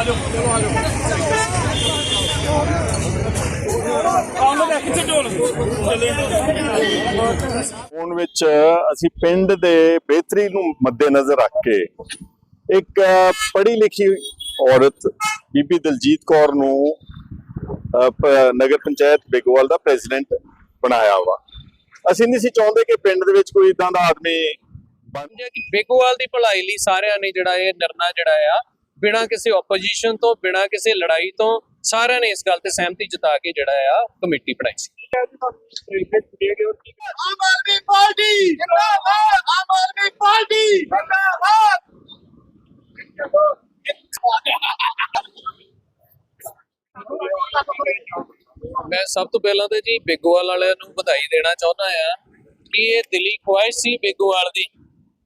ਆਜੋ ਚਲੋ ਆਜੋ। ਆਉਣ ਦੇ ਖਿੱਚ ਢੋਲ। ਚੱਲੇ ਫੋਨ ਵਿੱਚ ਅਸੀਂ ਪਿੰਡ ਦੇ ਬਿਹਤਰੀ ਨੂੰ ਮੱਦੇਨਜ਼ਰ ਰੱਖ ਕੇ ਇੱਕ ਪੜ੍ਹੀ ਲਿਖੀ ਔਰਤ ਬੀਬੀ ਦਲਜੀਤ ਕੌਰ ਨੂੰ ਨਗਰ ਪੰਚਾਇਤ ਬੇਗੋਵਾਲ ਦਾ ਪ੍ਰੈਜ਼ੀਡੈਂਟ ਬਣਾਇਆ ਵਾ। ਅਸੀਂ ਨਹੀਂ ਸੀ ਚਾਹੁੰਦੇ ਕਿ ਪਿੰਡ ਦੇ ਵਿੱਚ ਕੋਈ ਇਦਾਂ ਦਾ ਆਦਮੀ ਬਣ ਸਮਝਿਆ ਕਿ ਬੇਗੋਵਾਲ ਦੀ ਭਲਾਈ ਲਈ ਸਾਰਿਆਂ ਨੇ ਜਿਹੜਾ ਇਹ ਨਿਰਣਾ ਜਿਹੜਾ ਆ ਬਿਨਾਂ ਕਿਸੇ ਆਪੋਜੀਸ਼ਨ ਤੋਂ ਬਿਨਾਂ ਕਿਸੇ ਲੜਾਈ ਤੋਂ ਸਾਰਿਆਂ ਨੇ ਇਸ ਗੱਲ ਤੇ ਸਹਿਮਤੀ ਜਤਾ ਕੇ ਜਿਹੜਾ ਆ ਕਮੇਟੀ ਬਣਾਈ ਸੀ। ਆਮ ਆਦਮੀ ਪਾਰਟੀ! ਜਿੰਦਾਬਾਦ! ਆਮ ਆਦਮੀ ਪਾਰਟੀ! ਜਿੰਦਾਬਾਦ! ਮੈਂ ਸਭ ਤੋਂ ਪਹਿਲਾਂ ਤੇ ਜੀ ਬੇਗੋਵਾਲ ਵਾਲਿਆਂ ਨੂੰ ਵਧਾਈ ਦੇਣਾ ਚਾਹੁੰਦਾ ਆ ਕਿ ਇਹ ਦਿਲੀ ਖੁਆਇਸ਼ ਸੀ ਬੇਗੋਵਾਲ ਦੀ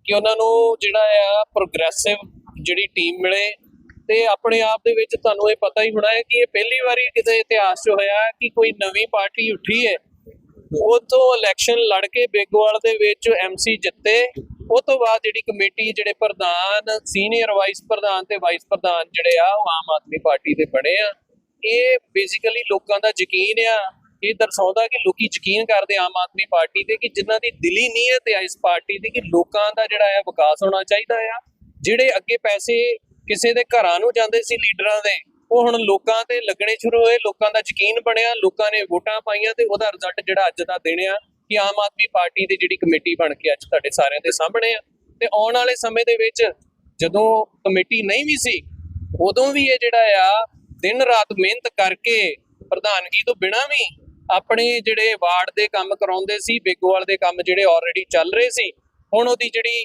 ਕਿ ਉਹਨਾਂ ਨੂੰ ਜਿਹੜਾ ਆ ਪ੍ਰੋਗਰੈਸਿਵ ਜਿਹੜੀ ਟੀਮ ਮਿਲੇ ਤੇ ਆਪਣੇ ਆਪ ਦੇ ਵਿੱਚ ਤੁਹਾਨੂੰ ਇਹ ਪਤਾ ਹੀ ਹੋਣਾ ਹੈ ਕਿ ਇਹ ਪਹਿਲੀ ਵਾਰੀ ਕਿਤੇ ਇਤਿਹਾਸ 'ਚ ਹੋਇਆ ਕਿ ਕੋਈ ਨਵੀਂ ਪਾਰਟੀ ਉੱਠੀ ਹੈ। ਉਹ ਤੋਂ ਇਲੈਕਸ਼ਨ ਲੜ ਕੇ ਬੇਗੋਵਾਲ ਦੇ ਵਿੱਚ ਐਮਸੀ ਜਿੱਤੇ। ਉਹ ਤੋਂ ਬਾਅਦ ਜਿਹੜੀ ਕਮੇਟੀ ਜਿਹੜੇ ਪ੍ਰਧਾਨ ਸੀਨੀਅਰ ਵਾਈਸ ਪ੍ਰਧਾਨ ਤੇ ਵਾਈਸ ਪ੍ਰਧਾਨ ਜਿਹੜੇ ਆ, ਉਹ ਆਮ ਆਦਮੀ ਪਾਰਟੀ ਦੇ ਬਣੇ ਆ। ਇਹ ਬੇਸਿਕਲੀ ਲੋਕਾਂ ਦਾ ਯਕੀਨ ਆ। ਇਹ ਦਰਸਾਉਂਦਾ ਕਿ ਲੋਕੀ ਯਕੀਨ ਕਰਦੇ ਆਮ ਆਦਮੀ ਪਾਰਟੀ ਤੇ ਕਿ ਜਿਨ੍ਹਾਂ ਦੀ ਦਿਲੀ ਨੀਅਤ ਹੈ ਇਸ ਪਾਰਟੀ ਦੀ ਕਿ ਲੋਕਾਂ ਦਾ ਜਿਹੜਾ ਹੈ ਵਿਕਾਸ ਹੋਣਾ ਚਾਹੀਦਾ ਆ। ਜਿਹੜੇ ਅੱਗੇ ਪੈਸੇ ਕਿਸੇ ਦੇ ਘਰਾਂ ਨੂੰ ਜਾਂਦੇ ਸੀ ਲੀਡਰਾਂ ਦੇ। ਉਹ ਹੁਣ ਲੋਕਾਂ ਤੇ ਲੱਗਣੇ ਸ਼ੁਰੂ ਹੋਏ, ਲੋਕਾਂ ਦਾ ਯਕੀਨ ਬਣਿਆ, ਲੋਕਾਂ ਨੇ ਵੋਟਾਂ ਪਾਈਆਂ ਤੇ ਉਹਦਾ ਰਿਜ਼ਲਟ ਜਿਹੜਾ ਅੱਜ ਦਾ ਦਿਨ ਕਿ ਆਮ ਆਦਮੀ ਪਾਰਟੀ ਦੀ ਜਿਹੜੀ ਕਮੇਟੀ ਬਣ ਕੇ ਅੱਜ ਤੁਹਾਡੇ ਸਾਰਿਆਂ ਦੇ ਸਾਹਮਣੇ ਆ। ਤੇ ਆਉਣ ਵਾਲੇ ਸਮੇਂ ਦੇ ਵਿੱਚ ਜਦੋਂ ਕਮੇਟੀ ਨਹੀਂ ਵੀ ਸੀ, ਉਦੋਂ ਵੀ ਇਹ ਜਿਹੜਾ ਆ, ਦਿਨ ਰਾਤ ਮਿਹਨਤ ਕਰਕੇ ਪ੍ਰਧਾਨਗੀ ਤੋਂ ਬਿਨਾਂ ਵੀ ਆਪਣੇ ਜਿਹੜੇ ਵਾਰਡ ਦੇ ਕੰਮ ਕਰਾਉਂਦੇ ਸੀ, ਬੇਗੋਵਾਲ ਦੇ ਕੰਮ ਜਿਹੜੇ ਆਲਰੇਡੀ ਚੱਲ ਰਹੇ ਸੀ, ਹੁਣ ਉਹਦੀ ਜਿਹੜੀ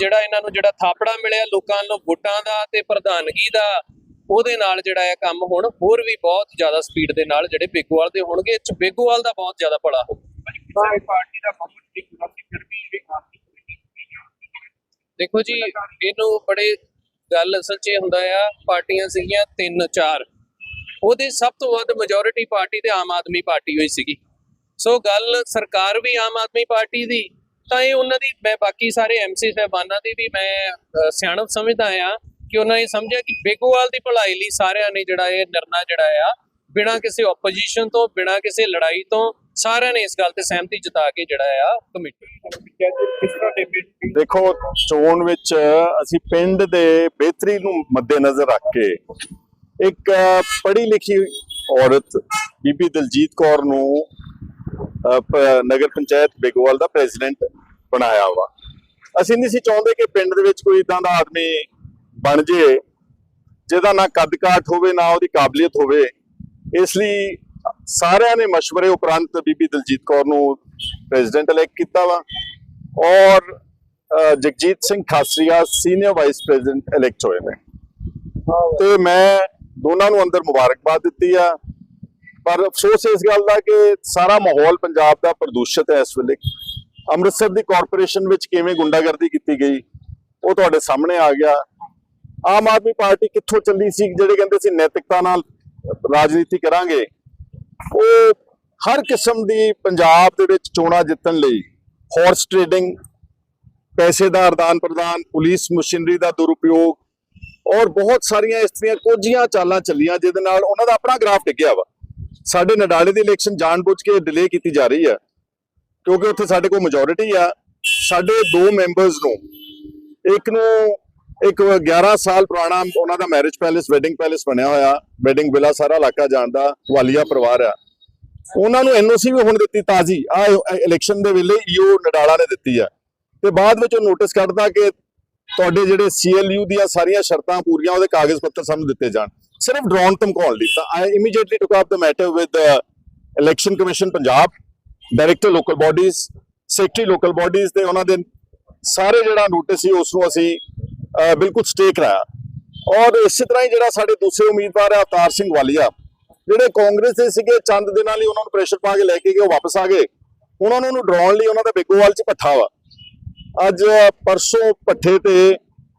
ਜਿਹੜਾ ਇਹਨਾਂ ਨੂੰ ਜਿਹੜਾ ਥਾਪੜਾ ਮਿਲਿਆ ਲੋਕਾਂ ਨੂੰ ਵੋਟਾਂ ਦਾ ਤੇ ਪ੍ਰਧਾਨਗੀ ਦਾ ਉਹਦੇ ਨਾਲ ਜਿਹੜਾ ਇਹ ਕੰਮ ਹੁਣ ਹੋਰ ਵੀ ਬਹੁਤ ਜ਼ਿਆਦਾ ਸਪੀਡ ਦੇ ਨਾਲ ਜਿਹੜੇ ਬੇਗੋਵਾਲ ਦੇ ਹੋਣਗੇ ਇਹ 'ਚ ਬੇਗੋਵਾਲ ਦਾ ਬਹੁਤ ਜ਼ਿਆਦਾ ਭਲਾ ਹੋ ਪਾਰਟੀ ਦਾ ਬਹੁਤ ਠੀਕ ਹੁੰਦਾ ਸੀ ਫਿਰ ਵੀ ਇਹ ਕੰਮ ਦੇਖੋ ਜੀ ਇਹਨੂੰ ਬੜੇ ਗੱਲ ਅਸਲ 'ਚ ਇਹ ਹੁੰਦਾ ਆ ਪਾਰਟੀਆਂ ਸੀਗੀਆਂ ਤਿੰਨ ਚਾਰ। ਉਹਦੇ ਸਭ ਤੋਂ ਵੱਧ ਮੈਜੋਰਿਟੀ ਪਾਰਟੀ ਤੇ ਆਮ ਆਦਮੀ ਪਾਰਟੀ ਹੋਈ ਸੀਗੀ। ਸੋ ਗੱਲ ਸਰਕਾਰ ਵੀ ਆਮ ਆਦਮੀ ਪਾਰਟੀ ਦੀ ਤਾਂ ਇਹ ਉਹਨਾਂ ਦੀ, ਮੈਂ ਬਾਕੀ ਸਾਰੇ ਐਮਸੀ ਸਾਹਿਬਾਨਾਂ ਦੀ ਵੀ ਮੈਂ ਸਿਆਣਪ ਸਮਝਦਾ ਆ ਕਿ ਉਹਨਾਂ ਇਹ ਸਮਝਿਆ ਕਿ ਬੇਗੋਵਾਲ ਦੀ ਭਲਾਈ ਲਈ ਸਾਰਿਆਂ ਨੇ ਜਿਹੜਾ ਇਹ ਨਿਰਣਾ ਜਿਹੜਾ ਆ, ਬਿਨਾਂ ਕਿਸੇ ਆਪੋਜੀਸ਼ਨ ਤੋਂ, ਬਿਨਾਂ ਕਿਸੇ ਲੜਾਈ ਤੋਂ ਸਾਰਿਆਂ ਨੇ ਇਸ ਗੱਲ ਤੇ ਸਹਿਮਤੀ ਜਤਾ ਕੇ ਜਿਹੜਾ ਆ ਕਮੇਟੀ ਦੇਖੋ, ਚੋਣ ਵਿੱਚ ਅਸੀਂ ਪਿੰਡ ਦੇ ਬਿਹਤਰੀ ਨੂੰ ਮੱਦੇਨਜ਼ਰ ਰੱਖ ਕੇ ਇੱਕ ਪੜ੍ਹੀ ਲਿਖੀ ਔਰਤ ਬੀਬੀ ਦਲਜੀਤ ਕੌਰ ਨੂੰ ਨਗਰ ਪੰਚਾਇਤ ਬੇਗੋਵਾਲ ਦਾ ਪ੍ਰੈਜ਼ੀਡੈਂਟ ਬਣਾਇਆ ਵਾ। ਅਸੀਂ ਨਹੀਂ ਸੀ ਚਾਹੁੰਦੇ ਕਿ ਪਿੰਡ ਦੇ ਵਿੱਚ ਕੋਈ ਇਦਾਂ ਦਾ ਆਦਮੀ ਬਣ ਜੇ, ਜਿਹਦਾ ਨਾ ਕੱਦ ਕਾਠ ਹੋਵੇ, ਨਾ ਉਹਦੀ ਕਾਬਲੀਅਤ ਹੋਵੇ। ਇਸ ਲਈ ਸਾਰਿਆਂ ਨੇ مشਵਰੇ ਉਪਰੰਤ ਬੀਬੀ ਦਲਜੀਤ ਕੌਰ ਨੂੰ ਪ੍ਰੈਜ਼ੀਡੈਂਟ ਇਲੈਕਟ ਕੀਤਾ ਵਾ। ਔਰ Jagjit Singh Khasria senior vice president elect ਹੋਏ ਨੇ। ਤੇ ਮੈਂ ਦੋਨਾਂ ਨੂੰ ਅੰਦਰ ਮੁਬਾਰਕਬਾਦ ਦਿੱਤੀ ਆ। ਪਰ ਅਫਸੋਸ ਇਸ ਗੱਲ ਦਾ ਕਿ ਸਾਰਾ ਮਾਹੌਲ ਪੰਜਾਬ ਦਾ ਪ੍ਰਦੂਸ਼ਿਤ ਹੈ ਇਸ ਵੇਲੇ। ਅੰਮ੍ਰਿਤਸਰ ਦੀ ਕਾਰਪੋਰੇਸ਼ਨ ਵਿੱਚ ਕਿਵੇਂ ਗੁੰਡਾਗਰਦੀ ਕੀਤੀ ਗਈ, ਉਹ ਤੁਹਾਡੇ ਸਾਹਮਣੇ ਆ ਗਿਆ। ਆਮ ਆਦਮੀ ਪਾਰਟੀ ਕਿੱਥੋਂ ਚੱਲੀ ਸੀ, ਜਿਹੜੇ ਕਹਿੰਦੇ ਸੀ ਨੈਤਿਕਤਾ ਨਾਲ ਰਾਜਨੀਤੀ ਕਰਾਂਗੇ, ਉਹ ਹਰ ਕਿਸਮ ਦੀ ਪੰਜਾਬ ਦੇ ਵਿੱਚ ਚੋਣਾਂ ਜਿੱਤਣ ਲਈ ਹਾਰਸ ਟ੍ਰੇਡਿੰਗ ਪੈਸੇ ਦਾ ਆਦਾਨ ਪ੍ਰਦਾਨ, ਪੁਲਿਸ ਮਸ਼ੀਨਰੀ ਦਾ ਦੁਰਉਪਯੋਗ ਔਰ ਬਹੁਤ ਸਾਰੀਆਂ ਇਸ ਤਰ੍ਹਾਂ ਕੋਝੀਆਂ ਚਾਲਾਂ ਚੱਲੀਆਂ, ਜਿਹਦੇ ਨਾਲ ਉਹਨਾਂ ਦਾ ਆਪਣਾ ਗ੍ਰਾਫ ਡਿੱਗਿਆ ਵਾ। ਸਾਡੇ ਨਡਾਲੇ ਦੀ ਇਲੈਕਸ਼ਨ ਜਾਣਬੁੱਝ ਕੇ ਡਿਲੇ ਕੀਤੀ ਜਾ ਰਹੀ ਹੈ। ਕਿਉਂਕਿ ਉੱਥੇ ਸਾਡੇ ਕੋਲ ਮੈਜੋਰਿਟੀ ਆ। ਸਾਡੇ ਦੋ ਮੈਂਬਰਸ ਨੂੰ, ਇੱਕ ਨੂੰ ਇੱਕ 11 ਸਾਲ ਪੁਰਾਣਾ ਉਹਨਾਂ ਦਾ ਮੈਰਿਜ ਪੈਲੇਸ ਵੈਡਿੰਗ ਪੈਲੇਸ ਬਣਿਆ ਹੋਇਆ। ਵੈਡਿੰਗ ਵਿਲਾ ਸਾਰਾ ਇਲਾਕਾ ਜਾਣਦਾ ਵਾਲੀਆ ਪਰਿਵਾਰ ਆ। ਉਹਨਾਂ ਨੂੰ ਐਨਓਸੀ ਵੀ ਹੁਣ ਦਿੱਤੀ ਤਾਜ਼ੀ। ਆ ਇਲੈਕਸ਼ਨ ਦੇ ਵੇਲੇ ਈਓ ਨਡਾਲਾ ਨੇ ਦਿੱਤੀ ਆ। ਤੇ ਬਾਅਦ ਵਿੱਚ ਉਹ ਨੋਟਿਸ ਕੱਢਦਾ ਕਿ ਤੁਹਾਡੇ ਜਿਹੜੇ ਸੀਐਲਯੂ ਦੀਆਂ ਸਾਰੀਆਂ ਸ਼ਰਤਾਂ ਪੂਰੀਆਂ, ਉਹਦੇ ਕਾਗਜ਼ ਪੱਤਰ ਸਾਨੂੰ ਦਿੱਤੇ ਜਾਣ। ਸਿਰਫ ਡਰਾਉਣ ਧਮਕਾਉਣ ਲਈ। ਤਾਂ I immediately took up the matter with election commission Punjab director local bodies secretary local bodies ਤੇ ਉਹਨਾਂ ਦੇ ਸਾਰੇ ਜਿਹੜਾ ਨੋਟਿਸ ਸੀ ਉਸ ਨੂੰ ਅਸੀਂ ਬਿਲਕੁਲ ਸਟੇ ਕਰਾਇਆ। ਔਰ ਇਸੇ ਤਰ੍ਹਾਂ ਹੀ ਜਿਹੜਾ ਸਾਡੇ ਦੂਸਰੇ ਉਮੀਦਵਾਰ ਹੈ ਅਵਤਾਰ ਸਿੰਘ ਵਾਲੀਆ, ਜਿਹੜੇ ਕਾਂਗਰਸ ਦੇ ਸੀਗੇ, ਚੰਦ ਦਿਨਾਂ ਲਈ ਉਹਨਾਂ ਨੂੰ ਪ੍ਰੈਸ਼ਰ ਪਾ ਕੇ ਲੈ ਕੇ ਗਏ, ਉਹ ਵਾਪਸ ਆ ਗਏ। ਹੁਣ ਉਹਨਾਂ ਨੂੰ ਡਰਾਉਣ ਲਈ ਉਹਨਾਂ ਦਾ ਬੇਗੋਵਾਲ 'ਚ ਪੱਠਾ ਵਾ। ਅੱਜ ਪਰਸੋਂ ਪੱਠੇ ਤੇ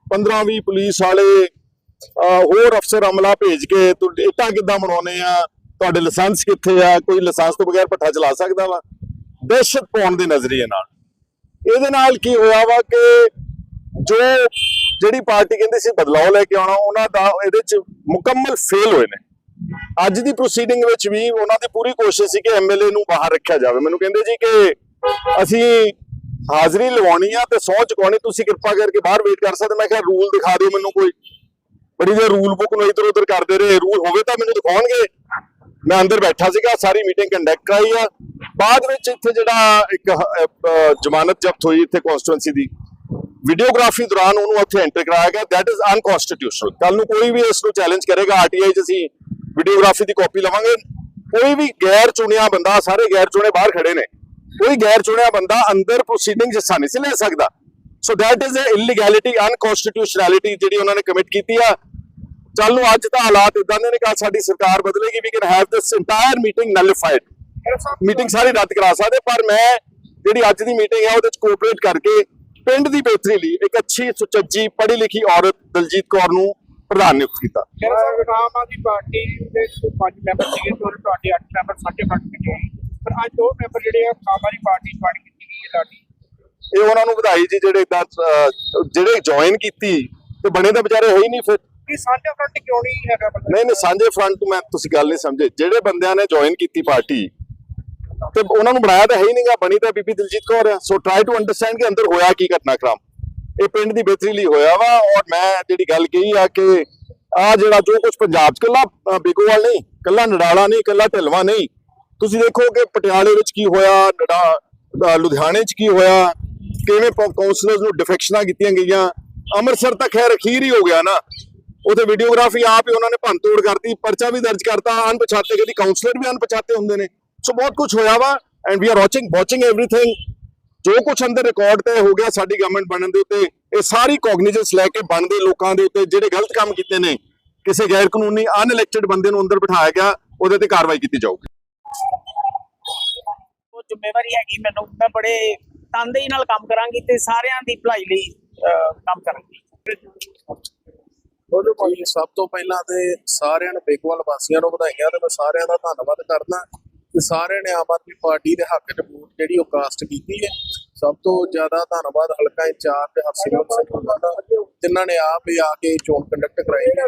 15-20 ਪੁਲਿਸ ਵਾਲੇ ਹੋਰ ਅਫਸਰ ਅਮਲਾ ਭੇਜ ਕੇ ਤੂੰ ਇੱਟਾਂ ਕਿੱਦਾਂ ਬਣਾਉਨੇ ਆ? ਤੁਹਾਡੇ ਲਾਇਸੈਂਸ ਕਿੱਥੇ ਆ? ਕੋਈ ਲਾਇਸੈਂਸ ਤੋਂ ਬਗੈਰ ਪੱਠਾ ਚਲਾ ਸਕਦਾ ਵਾ? ਦਹਿਸ਼ਤ ਪਾਉਣ ਦੇ ਨਜ਼ਰੀਏ ਨਾਲ। ਇਹਦੇ ਨਾਲ ਕੀ ਹੋਇਆ ਵਾ ਕਿ ਜੋ ਜਿਹੜੀ ਪਾਰਟੀ ਕਹਿੰਦੀ ਸੀ ਬਦਲਾਅ ਲੈ ਕੇ ਆਉਣਾ, ਉਹਨਾਂ ਦਾ ਇਹਦੇ ਚ ਮੁਕੰਮਲ ਫੇਲ ਹੋਏ ਨੇ। ਅੱਜ ਦੀ ਪ੍ਰੋਸੀਡਿੰਗ ਵਿੱਚ ਵੀ ਉਹਨਾਂ ਦੀ ਪੂਰੀ ਕੋਸ਼ਿਸ਼ ਸੀ ਕਿ ਐਮਐਲਏ ਨੂੰ ਬਾਹਰ ਰੱਖਿਆ ਜਾਵੇ। ਮੈਨੂੰ ਕਹਿੰਦੇ ਜੀ ਕਿ ਅਸੀਂ ਹਾਜ਼ਰੀ ਲਵਾਉਣੀ ਆ ਤੇ ਸਹੁੰ ਚੁਕਾਉਣੀ, ਤੁਸੀਂ ਕਿਰਪਾ ਕਰਕੇ ਬਾਹਰ ਵੇਟ ਕਰ ਸਕਦੇ ਮੈਂ ਕਿਹਾ ਰੂਲ ਦਿਖਾ ਦਿਓ ਮੈਨੂੰ ਕੋਈ। ਬੜੀ ਜੇ ਰੂਲ ਬੁੱਕ ਨੂੰ ਇਧਰ ਉਧਰ ਕਰਦੇ ਰਹੇ ਰੂਲ ਹੋਵੇ ਤਾਂ ਮੈਨੂੰ ਦਿਖਾਉਣਗੇ। ਮੈਂ ਅੰਦਰ ਬੈਠਾ ਸੀਗਾ, ਸਾਰੀ ਮੀਟਿੰਗ ਕੰਡਕਟ ਕਰਾਈ ਆ। ਬਾਅਦ ਵਿੱਚ ਇੱਥੇ ਜਿਹੜਾ ਇੱਕ ਜ਼ਮਾਨਤ ਜ਼ਬਤ ਹੋਈ ਇੱਥੇ ਕਨਸਟੀਟੂਐਂਸੀ ਦੀ। ਵੀਡੀਓਗ੍ਰਾਫੀ ਦੌਰਾਨ ਉਹਨੂੰ ਉੱਥੇ ਐਂਟਰ ਕਰਾਇਆ ਗਿਆ। ਦੈਟ ਇਜ਼ ਅਨਕਨਸਟੀਟਿਊਸ਼ਨਲ ਕੱਲ ਨੂੰ ਕੋਈ ਵੀ ਇਸ ਨੂੰ ਚੈਲੰਜ ਕਰੇਗਾ ਆਰਟੀਆਈ 'ਚ ਅਸੀਂ ਵੀਡੀਓਗ੍ਰਾਫੀ ਦੀ ਕਾਪੀ ਲਵਾਂਗੇ। ਕੋਈ ਵੀ ਗੈਰ ਚੁਣਿਆ ਬੰਦਾ, ਸਾਰੇ ਗੈਰ ਚੁਣੇ ਬਾਹਰ ਖੜੇ ਨੇ। ਕੋਈ ਗੈਰ ਚੁਣਿਆ ਬੰਦਾ ਅੰਦਰ ਪ੍ਰੋਸੀਡਿੰਗ ਹਿੱਸਾ ਨਹੀਂ ਸੀ ਲੈ ਸਕਦਾ। So that is uh illegality unconstitutionality ਜਿਹੜੀ ਉਹਨਾਂ ਨੇ ਕਮਿਟ ਕੀਤੀ ਆ। ਚੱਲ ਨੂੰ ਅੱਜ ਤਾਂ ਹਾਲਾਤ ਇਦਾਂ ਦੇ ਨੇ ਕਿ ਅੱਜ ਸਾਡੀ ਸਰਕਾਰ ਬਦਲੇਗੀ we can have this entire meeting nullified meeting ਸਾਰੀ ਰੱਦ ਕਰਾ ਸਕਦੇ, ਪਰ ਮੈਂ ਜਿਹੜੀ ਅੱਜ ਦੀ ਮੀਟਿੰਗ ਹੈ ਉਹਦੇ ਚ ਕੋਆਪਰੇਟ ਕਰਕੇ ਪਿੰਡ ਦੀ ਬਿਹਤਰੀ ਲਈ ਇੱਕ ਅੱਛੀ ਸੁਚੱਜੀ ਪੜ੍ਹੀ ਲਿਖੀ ਔਰਤ ਦਲਜੀਤ ਕੌਰ ਨੂੰ ਪ੍ਰਧਾਨ ਨਿਯੁਕਤ ਕੀਤਾ। ਫਿਰ ਸਾਹਿਬ, ਆਮ ਆਦਮੀ ਪਾਰਟੀ ਦੇ ਪੰਜ ਮੈਂਬਰ ਸੀਗੇ ਤੇ ਉਹਦੇ ਤੁਹਾਡੇ ਅੱਠ ਮੈਂਬਰ, ਸਾਡੇ ਬਣ ਗਏ ਪਰ ਅੱਜ ਦੋ ਮੈਂਬਰ ਜਿਹੜੇ ਆ, ਆਮ ਆਦਮੀ ਪਾਰਟੀ ਚ ਪਾਰਟੀ ਕੀਤੀ ਗਈ ਹੈ ਸਾਡੀ ਇਹ ਉਹਨਾਂ ਨੂੰ ਵਧਾਈ ਜੀ ਜਿਹੜੇ ਅਹ, ਜਿਹੜੇ ਜੁਆਇਨ ਕੀਤੀ ਤੇ ਬਣੇ ਤਾਂ ਵਿਚਾਰੇ ਹੈ ਹੀ ਨਹੀਂ ਫਿਰ। ਇਹ ਸਾਂਝਾ ਫਰੰਟ ਕਿਉਂ ਨਹੀਂ ਹੈਗਾ ਨਹੀਂ ਨਹੀਂ ਸਾਂਝੇ ਫਰੰਟ ਤੋਂ ਮੈਂ ਤੁਸੀਂ ਗੱਲ ਨਹੀਂ ਸਮਝੇ। ਜਿਹੜੇ ਬੰਦਿਆਂ ਨੇ ਜੁਆਇਨ ਕੀਤੀ ਪਾਰਟੀ ਤੇ ਉਹਨਾਂ ਨੂੰ ਬਣਾਇਆ ਤਾਂ ਹੈ ਹੀ ਨਹੀਂਗਾ ਬਣੀ ਤਾਂ ਬੀਬੀ ਦਿਲਜੀਤ ਕੌਰ ਆ ਸੋ ਟਰਾਈ ਟੂ ਅੰਡਰਸਟੈਂਡ ਕਿ ਅੰਦਰ ਹੋਇਆ ਕੀ ਘਟਨਾਕ੍ਰਮ। ਇਹ ਪਿੰਡ ਦੀ ਬਿਹਤਰੀ ਲਈ ਹੋਇਆ ਵਾ ਔਰ ਮੈਂ ਜਿਹੜੀ ਗੱਲ ਕਹੀ ਆ ਕਿ ਆ ਜਿਹੜਾ ਜੋ ਕੁਝ ਪੰਜਾਬ ਚ ਕੱਲਾ ਬਿਗੋਵਾਲ ਨਹੀਂ ਕੱਲਾ ਨਡਾਲਾ ਨਹੀਂ ਕੱਲਾ ਢਿਲਵਾ ਨਹੀਂ। ਤੁਸੀਂ ਦੇਖੋ ਕਿ ਪਟਿਆਲੇ ਵਿੱਚ ਕੀ ਹੋਇਆ ਲੁਧਿਆਣੇ ਚ ਕੀ ਹੋਇਆ ਕਿਵੇਂ ਕਾਉਂਸਲਰਸ ਨੂੰ ਡਿਫੈਕਸ਼ਨਾਂ ਕੀਤੀਆਂ ਗਈਆਂ? ਅੰਮ੍ਰਿਤਸਰ ਤਾਂ ਖੈਰ ਅਖੀਰ ਹੀ ਹੋ ਗਿਆ ਨਾ। ਉਥੇ ਵੀਡੀਓਗ੍ਰਾਫੀ ਆਪ ਹੀ ਉਹਨਾਂ ਨੇ ਭੰਨ ਤੋੜ ਕਰਤੀ, ਪਰਚਾ ਵੀ ਦਰਜ ਕਰਤਾ, ਅਣਪਛਾਤੇ ਕਦੀ ਕਾਉਂਸਲਰ ਵੀ ਅਣਪਛਾਤੇ ਹੁੰਦੇ ਨੇ। ਸੋ ਬਹੁਤ ਕੁਝ ਹੋਇਆ ਵਾ and we are watching watching everything ਜੋ ਕੁਝ ਅੰਦਰ ਰਿਕਾਰਡ ਤੇ ਹੋ ਗਿਆ ਸਾਡੀ ਗਵਰਨਮੈਂਟ ਬਣਨ ਦੇ ਉੱਤੇ, ਇਹ ਸਾਰੀ ਕੌਗਨੀਜੈਂਸ ਲੈ ਕੇ ਬਣਦੇ ਲੋਕਾਂ ਦੇ ਉੱਤੇ, ਜਿਹੜੇ ਗਲਤ ਕੰਮ ਕੀਤੇ ਨੇ, ਕਿਸੇ ਗੈਰ ਕਾਨੂੰਨੀ ਅਨਇਲੈਕਟਿਡ ਬੰਦੇ ਨੂੰ ਅੰਦਰ ਬਿਠਾਇਆ ਗਿਆ, ਉਹਦੇ ਤੇ ਕਾਰਵਾਈ ਕੀਤੀ ਜਾਊਗੀ। ਉਹ ਜ਼ਿੰਮੇਵਾਰੀ ਹੈਗੀ ਮੈਨੂੰ। ਮੈਂ ਬੜੇ ਤਨਦੇਹੀ ਨਾਲ ਕੰਮ ਕਰਾਂਗੀ ਤੇ ਸਾਰਿਆਂ ਦੀ ਭਲਾਈ ਲਈ ਕੰਮ ਕਰਾਂਗੀ। ਉਹਦੇ ਕੋਈ ਸਭ ਤੋਂ ਪਹਿਲਾਂ ਤੇ ਸਾਰਿਆਂ ਨੂੰ ਬੇਗਵਾਲ ਵਾਸੀਆਂ ਨੂੰ ਵਧਾਈਆਂ ਤੇ ਮੈਂ ਸਾਰਿਆਂ ਦਾ ਧੰਨਵਾਦ ਕਰਦਾ ਕਿ ਸਾਰਿਆਂ ਨੇ ਆਮ ਆਦਮੀ ਪਾਰਟੀ ਦੇ ਹੱਕ 'ਚ ਵੋਟ ਜਿਹੜੀ ਉਹ ਕਾਸਟ ਕੀਤੀ ਹੈ। ਸਭ ਤੋਂ ਜ਼ਿਆਦਾ ਧੰਨਵਾਦ ਹਲਕਾ ਇੰਚਾਰਜ ਹਰਸਿਮਰਤ ਸਿੰਘ ਦਾ, ਜਿਨ੍ਹਾਂ ਨੇ ਆਪ ਹੀ ਆ ਕੇ ਚੋਣ ਕੰਡਕਟ ਕਰਾਈ ਹੈ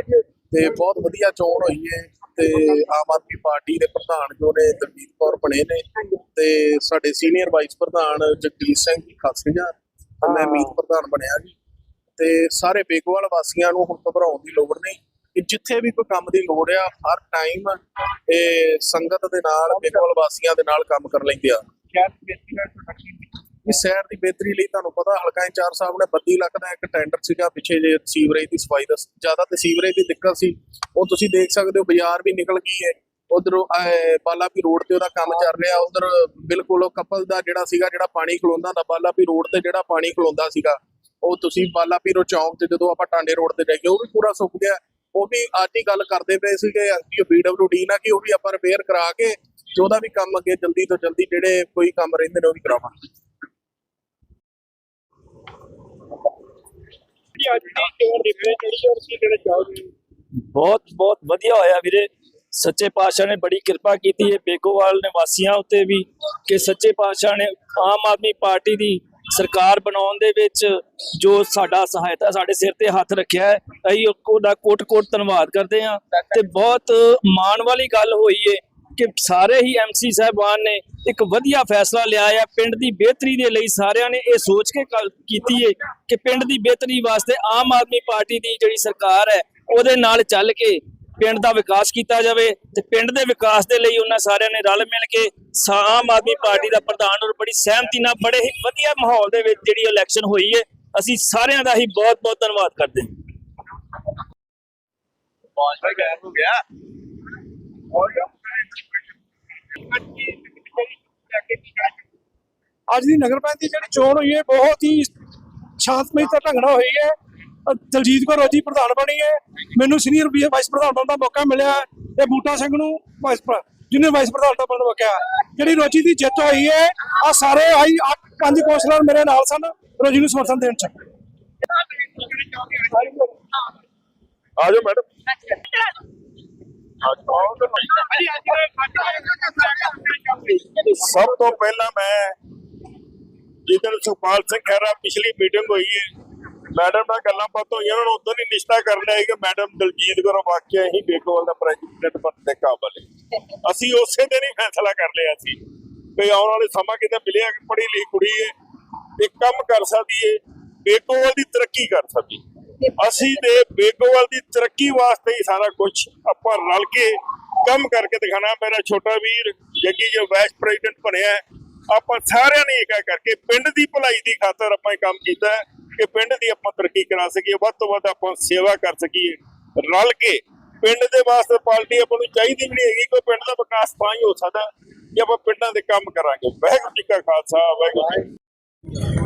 ਤੇ ਬਹੁਤ ਵਧੀਆ ਚੋਣ ਹੋਈ ਹੈ। ਤੇ ਆਮ ਆਦਮੀ ਪਾਰਟੀ ਦੇ ਪ੍ਰਧਾਨ ਜੋ ਨੇ ਦਲਜੀਤ ਕੌਰ ਬਣੇ ਨੇ ਤੇ ਸਾਡੇ ਸੀਨੀਅਰ ਵਾਈਸ ਪ੍ਰਧਾਨ ਜਗਦੀਸ਼ ਸਿੰਘ ਜੀ ਖਾਸੀਆਂ ਤੇ ਮੈਂ ਮੀਤ ਪ੍ਰਧਾਨ ਬਣਿਆ ਜੀ। ਤੇ ਸਾਰੇ ਬੇਗਵਾਲ ਵਾਸੀਆਂ ਨੂੰ ਹੁਣ ਘਬਰਾਉਣ ਦੀ ਲੋੜ ਨਹੀਂ ਕਿ ਜਿੱਥੇ ਵੀ ਕੋਈ ਕੰਮ ਦੀ ਲੋੜ ਆ ਹਰ ਟਾਈਮ ਇਹ ਸੰਗਤ ਦੇ ਨਾਲ ਬੇਗਵਾਲ ਵਾਸੀਆਂ ਦੇ ਨਾਲ ਕੰਮ ਕਰ ਲੈਂਦੇ ਆ। ਸ਼ਹਿਰ ਦੀ ਇਸ ਸ਼ਹਿਰ ਦੀ ਬਿਹਤਰੀ ਲਈ ਤੁਹਾਨੂੰ ਪਤਾ ਹਲਕਾ ਇੰਚਾਰਜ ਸਾਹਿਬ ਨੇ 32 ਲੱਖ ਦਾ ਇੱਕ ਟੈਂਡਰ ਸੀਗਾ, ਪਿੱਛੇ ਜੇ ਸੀਵਰੇਜ ਦੀ ਸਫ਼ਾਈ ਦਾ ਜ਼ਿਆਦਾ ਤੇ ਸੀਵਰੇਜ ਦੀ ਦਿੱਕਤ ਸੀ। ਉਹ ਤੁਸੀਂ ਦੇਖ ਸਕਦੇ ਹੋ ਬਾਜ਼ਾਰ ਵੀ ਨਿਕਲ ਗਈ ਹੈ। ਉਧਰ ਬਾਲਾਪੀ ਰੋਡ ਤੇ ਉਹਦਾ ਕੰਮ ਚੱਲ ਰਿਹਾ। ਉਧਰ ਬਿਲਕੁਲ ਉਹ ਕਪਲ ਦਾ ਜਿਹੜਾ ਸੀਗਾ, ਜਿਹੜਾ ਪਾਣੀ ਖਲੋਂਦਾ ਦਾ ਬਾਲਾਪੀ ਰੋਡ ਤੇ ਜਿਹੜਾ ਪਾਣੀ ਖਲੋਂਦਾ ਸੀਗਾ, ਉਹ ਤੁਸੀਂ ਬਾਲਾਪੀਰੋ ਚੌਂਕ ਤੇ ਜਦੋਂ ਆਪਾਂ ਟਾਂਡੇ ਰੋਡ ਤੇ ਜਾਈਏ, ਉਹ ਵੀ ਪੂਰਾ ਸੁੱਕ ਗਿਆ। ਉਹ ਵੀ ਅੱਜ ਹੀ ਗੱਲ ਕਰਦੇ ਪਏ ਸੀਗੇ, ਕਿ ਪੀਡਬਲਯੂਡੀ ਨਾਲ ਕਿ ਉਹ ਵੀ ਆਪਾਂ ਰਿਪੇਅਰ ਕਰਾ ਕੇ ਤੇ ਉਹਦਾ ਵੀ ਕੰਮ ਅੱਗੇ ਜਲਦੀ ਤੋਂ ਜਲਦੀ ਜਿਹੜੇ ਕੋਈ ਕੰਮ ਰਹਿੰਦੇ ਨੇ ਉਹ ਵੀ ਕਰਾਵਾਂਗੇ। ਜਿਹੜੀ ਅੱਜ ਦੀ ਚੋਣ ਦੇ ਜਿਹੜੀ ਔਰ ਕੀ ਕਹਿਣਾ ਚਾਹੋਗੇ ਬਹੁਤ ਬਹੁਤ ਵਧੀਆ ਹੋਇਆ ਵੀਰੇ। ਸੱਚੇ ਪਾਤਸ਼ਾਹ ਨੇ ਬੜੀ ਕਿਰਪਾ ਕੀਤੀ ਹੈ। ਬੇਗੋਵਾਲ ਨਿਵਾਸੀਆਂ ਉੱਤੇ ਵੀ ਕਿ ਸੱਚੇ ਪਾਤਸ਼ਾਹ ਨੇ ਆਮ ਆਦਮੀ ਪਾਰਟੀ ਦੀ ਸਰਕਾਰ ਬਣਾਉਣ ਦੇ ਵਿੱਚ ਜੋ ਸਾਡਾ ਸਹਾਇਤਾ, ਸਾਡੇ ਸਿਰ ਤੇ ਹੱਥ ਰੱਖਿਆ ਹੈ, ਅਸੀਂ ਉਹਦਾ ਕੋਟ-ਕੋਟ ਧੰਨਵਾਦ ਕਰਦੇ ਹਾਂ। ਤੇ ਬਹੁਤ ਮਾਣ ਵਾਲੀ ਗੱਲ ਹੋਈ ਏ ਕਿ ਸਾਰੇ ਹੀ ਐਮਸੀ ਸਾਹਿਬਾਨ ਨੇ ਇੱਕ ਵਧੀਆ ਫੈਸਲਾ ਲਿਆ ਹੈ ਪਿੰਡ ਦੀ ਬਿਹਤਰੀ ਦੇ ਲਈ ਸਾਰਿਆਂ ਨੇ ਇਹ ਸੋਚ ਕੇ ਕੀਤੀ ਹੈ ਕਿ ਪਿੰਡ ਦੀ ਬਿਹਤਰੀ ਵਾਸਤੇ ਆਮ ਆਦਮੀ ਪਾਰਟੀ ਦੀ ਜਿਹੜੀ ਸਰਕਾਰ ਹੈ, ਉਹਦੇ ਨਾਲ ਚੱਲ ਕੇ ਪਿੰਡ ਦਾ ਵਿਕਾਸ ਕੀਤਾ ਜਾਵੇ ਤੇ ਪਿੰਡ ਦੇ ਵਿਕਾਸ ਦੇ ਲਈ ਉਹਨਾਂ ਸਾਰਿਆਂ ਨੇ ਰਲ ਮਿਲ ਕੇ ਆਮ ਆਦਮੀ ਪਾਰਟੀ ਦਾ ਪ੍ਰਧਾਨ ਔਰ ਬੜੀ ਸਹਿਮਤੀ ਨਾਲ ਬੜੇ ਹੀ ਵਧੀਆ ਮਾਹੌਲ ਦੇ ਵਿੱਚ ਜਿਹੜੀ ਇਲੈਕਸ਼ਨ ਹੋਈ ਹੈ ਅਸੀਂ ਸਾਰਿਆਂ ਦਾ ਹੀ ਬਹੁਤ ਬਹੁਤ ਧੰਨਵਾਦ ਕਰਦੇ ਹਾਂ। ਭਾਜਪਾ ਗੈਰ ਹੋ ਗਿਆ। ਅੱਜ ਦੀ ਨਗਰ ਪੰਚਾਇਤ ਦੀ ਜਿਹੜੀ ਚੋਣ ਹੋਈ ਹੈ ਬਹੁਤ ਹੀ ਸ਼ਾਂਤਮਈ ਤੇ ਢੰਗ ਨਾਲ ਹੋਈ ਹੈ। ਦਲਜੀਤ ਕੌਰ ਰੋਜੀ ਪ੍ਰਧਾਨ ਬਣੀ ਹੈ। ਮੈਨੂੰ ਸੀਨੀਅਰ ਵੀ ਵਾਈਸ ਪ੍ਰਧਾਨ ਬਣਨ ਦਾ ਮੌਕਾ ਮਿਲਿਆ। ਤੇ ਬੂਟਾ ਸਿੰਘ ਨੂੰ ਵਾਈਸ ਜਿਹਨੇ ਵਾਈਸ ਪ੍ਰਧਾਨ ਦਾ ਬਣਨ ਮੌਕਾ। ਜਿਹੜੀ ਰੋਜੀ ਦੀ ਜਿੱਤ ਹੋਈ ਹੈ ਆ ਸਾਰੇ ਆਈ ਪੰਜ ਕੌਂਸਲਰ ਮੇਰੇ ਨਾਲ ਸਨ। ਰੋਜੀ ਨੂੰ ਸਮਰਥਨ ਦੇਣ ਚ। ਆ ਜਾਓ ਮੈਡਮ। ਸਭ ਤੋਂ ਪਹਿਲਾਂ ਮੈਂ ਜਿੱਦਣ ਸੁਖਪਾਲ ਸਿੰਘ ਖਹਿਰਾ ਪਿਛਲੀ ਮੀਟਿੰਗ ਹੋਈ ਹੈ, ਮੈਡਮ ਨਾਲ ਗੱਲਾਂ ਬਾਤਾਂ ਹੋਈਆਂ, ਉਹਨਾਂ ਨੂੰ ਉਦੋਂ ਹੀ ਨਿਸ਼ਚਾ ਕਰ ਲਿਆ ਸੀ ਕਿ ਮੈਡਮ ਦਲਜੀਤ ਕੌਰ ਵਾਕਿਆ ਹੀ ਬੇਗੋਵਾਲ ਦਾ ਪ੍ਰੈਜ਼ੀਡੈਂਟ ਬਣਨ ਦੇ ਕਾਬਲ ਹੈ। ਅਸੀਂ ਉਸੇ ਦਿਨ ਹੀ ਫੈਸਲਾ ਕਰ ਲਿਆ ਸੀ ਕਿ ਆਉਣ ਵਾਲੇ ਸਮਾਂ ਕਿਤੇ ਮਿਲਿਆ ਕਿ ਪੜ੍ਹੀ ਲਿਖੀ ਕੁੜੀ ਹੈ, ਇਹ ਕੰਮ ਕਰ ਸਕਦੀ ਹੈ ਬੇਗੋਵਾਲ ਦੀ ਤਰੱਕੀ ਕਰ ਸਕਦੀ ਅਸੀਂ ਤੇ ਬੇਗੋਵਾਲ ਦੀ ਤਰੱਕੀ ਵਾਸਤੇ ਹੀ ਸਾਰਾ ਕੁਝ ਆਪਾਂ ਰਲ ਕੇ ਕੰਮ ਕਰਕੇ ਦਿਖਾਣਾ ਮੇਰਾ ਛੋਟਾ ਵੀਰ, ਜੱਗੀ ਜੋ ਵਾਈਸ ਪ੍ਰੈਜ਼ੀਡੈਂਟ ਬਣਿਆ ਆਪਾਂ ਸਾਰਿਆਂ ਨੇ ਇੱਕ ਕਰਕੇ ਪਿੰਡ ਦੀ ਭਲਾਈ ਦੀ ਖਾਤਰ ਆਪਾਂ ਇਹ ਕੰਮ ਕੀਤਾ ਕਿ ਪਿੰਡ ਦੀ ਆਪਾਂ ਤਰੱਕੀ ਕਰਾ ਸਕੀਏ, ਵੱਧ ਤੋਂ ਵੱਧ ਆਪਾਂ ਸੇਵਾ ਕਰ ਸਕੀਏ, ਰਲ ਕੇ ਪਿੰਡ ਦੇ ਵਾਸਤੇ ਪਾਰਟੀ ਆਪਾਂ ਨੂੰ ਚਾਹੀਦੀ ਵੀ ਨਹੀਂ ਹੈਗੀ, ਕੋਈ ਪਿੰਡ ਦਾ ਵਿਕਾਸ ਤਾਂ ਹੀ ਹੋ ਸਕਦਾ ਜੇ ਆਪਾਂ ਪਿੰਡਾਂ ਦੇ ਕੰਮ ਕਰਾਂਗੇ। ਵਾਹਿਗੁਰੂ ਜੀ ਕਾ ਖਾਲਸਾ, ਵਾਹਿਗੁਰੂ ਜੀ